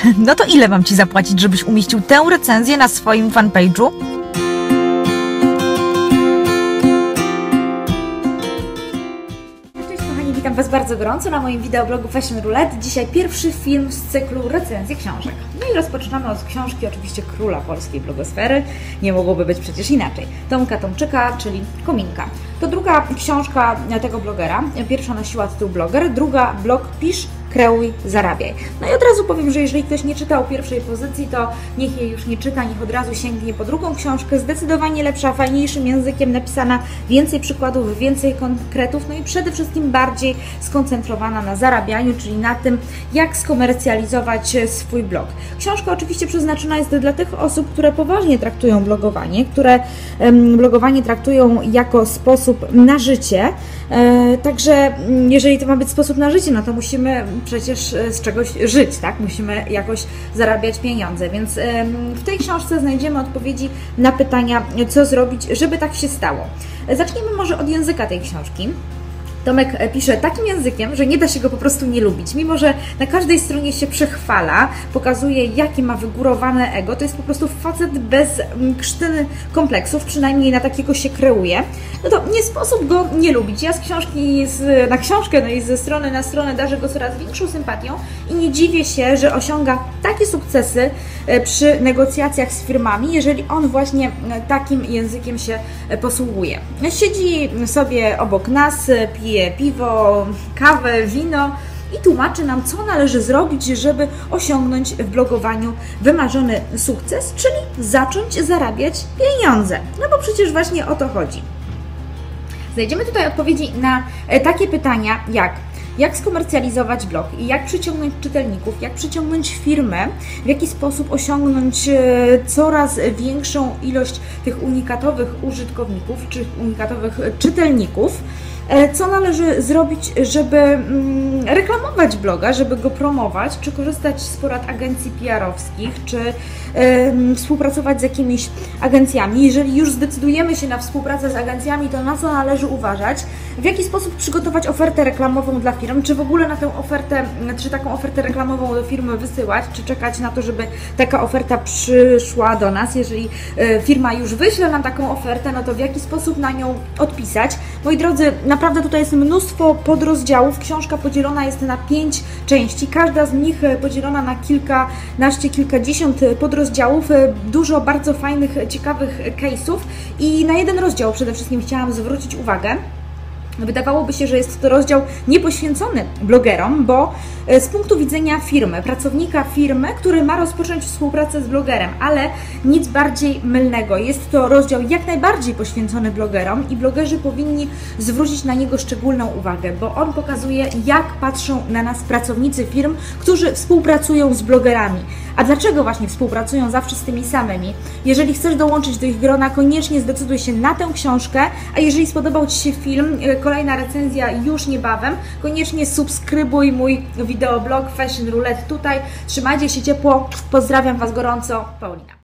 No to ile mam Ci zapłacić, żebyś umieścił tę recenzję na swoim fanpage'u? Cześć kochani, witam Was bardzo gorąco na moim wideoblogu Fashion Roulette. Dzisiaj pierwszy film z cyklu recenzji książek. No i rozpoczynamy od książki oczywiście króla polskiej blogosfery. Nie mogłoby być przecież inaczej. Tomka Tomczyka, czyli Kominka. To druga książka tego blogera. Pierwsza nosiła tytuł Bloger, druga blog Pisz, kreuj, zarabiaj. No i od razu powiem, że jeżeli ktoś nie czytał pierwszej pozycji, to niech jej już nie czyta, niech od razu sięgnie po drugą książkę. Zdecydowanie lepsza, fajniejszym językiem napisana, więcej przykładów, więcej konkretów, no i przede wszystkim bardziej skoncentrowana na zarabianiu, czyli na tym, jak skomercjalizować swój blog. Książka oczywiście przeznaczona jest dla tych osób, które poważnie traktują blogowanie, które blogowanie traktują jako sposób na życie. E, także jeżeli to ma być sposób na życie, no to musimy przecież e, z czegoś żyć, tak? Musimy jakoś zarabiać pieniądze, więc w tej książce znajdziemy odpowiedzi na pytania, co zrobić, żeby tak się stało. Zacznijmy może od języka tej książki. Tomek e, pisze takim językiem, że nie da się go po prostu nie lubić. Mimo, że na każdej stronie się przechwala, pokazuje, jakie ma wygórowane ego, to jest po prostu facet bez mm, krztyny kompleksów, przynajmniej na takiego się kreuje. No to nie sposób go nie lubić. Ja z książki z, na książkę, no i ze strony na stronę darzę go coraz większą sympatią i nie dziwię się, że osiąga takie sukcesy e, przy negocjacjach z firmami, jeżeli on właśnie e, takim językiem się posługuje. Siedzi sobie obok nas, pije pije piwo, kawę, wino i tłumaczy nam, co należy zrobić, żeby osiągnąć w blogowaniu wymarzony sukces, czyli zacząć zarabiać pieniądze. No bo przecież właśnie o to chodzi. Znajdziemy tutaj odpowiedzi na e, takie pytania jak jak skomercjalizować blog i jak przyciągnąć czytelników, jak przyciągnąć firmę, w jaki sposób osiągnąć e, coraz większą ilość tych unikatowych użytkowników czy unikatowych czytelników. E, co należy zrobić, żeby mm, reklamować bloga, żeby go promować, czy korzystać z porad agencji PR-owskich, czy współpracować z jakimiś agencjami. Jeżeli już zdecydujemy się na współpracę z agencjami, to na co należy uważać? W jaki sposób przygotować ofertę reklamową dla firm? Czy w ogóle na tę ofertę, czy taką ofertę reklamową do firmy wysyłać, czy czekać na to, żeby taka oferta przyszła do nas? Jeżeli e, firma już wyśle nam taką ofertę, no to w jaki sposób na nią odpisać? Moi drodzy, naprawdę tutaj jest mnóstwo podrozdziałów. Książka podzielona jest na pięć części. Każda z nich e, podzielona na kilkanaście, kilkadziesiąt podrozdziałów rozdziałów, e, dużo bardzo fajnych, ciekawych case'ów i na jeden rozdział przede wszystkim chciałam zwrócić uwagę. Wydawałoby się, że jest to rozdział niepoświęcony blogerom, bo e, z punktu widzenia firmy, pracownika firmy, który ma rozpocząć współpracę z blogerem, ale nic bardziej mylnego. Jest to rozdział jak najbardziej poświęcony blogerom i blogerzy powinni zwrócić na niego szczególną uwagę, bo on pokazuje, jak patrzą na nas pracownicy firm, którzy współpracują z blogerami. A dlaczego właśnie współpracują zawsze z tymi samymi? Jeżeli chcesz dołączyć do ich grona, koniecznie zdecyduj się na tę książkę, a jeżeli spodobał Ci się film, e, kolejna recenzja już niebawem. Koniecznie subskrybuj mój wideoblog Fashion Roulette tutaj. Trzymajcie się ciepło. Pozdrawiam Was gorąco. Paulina.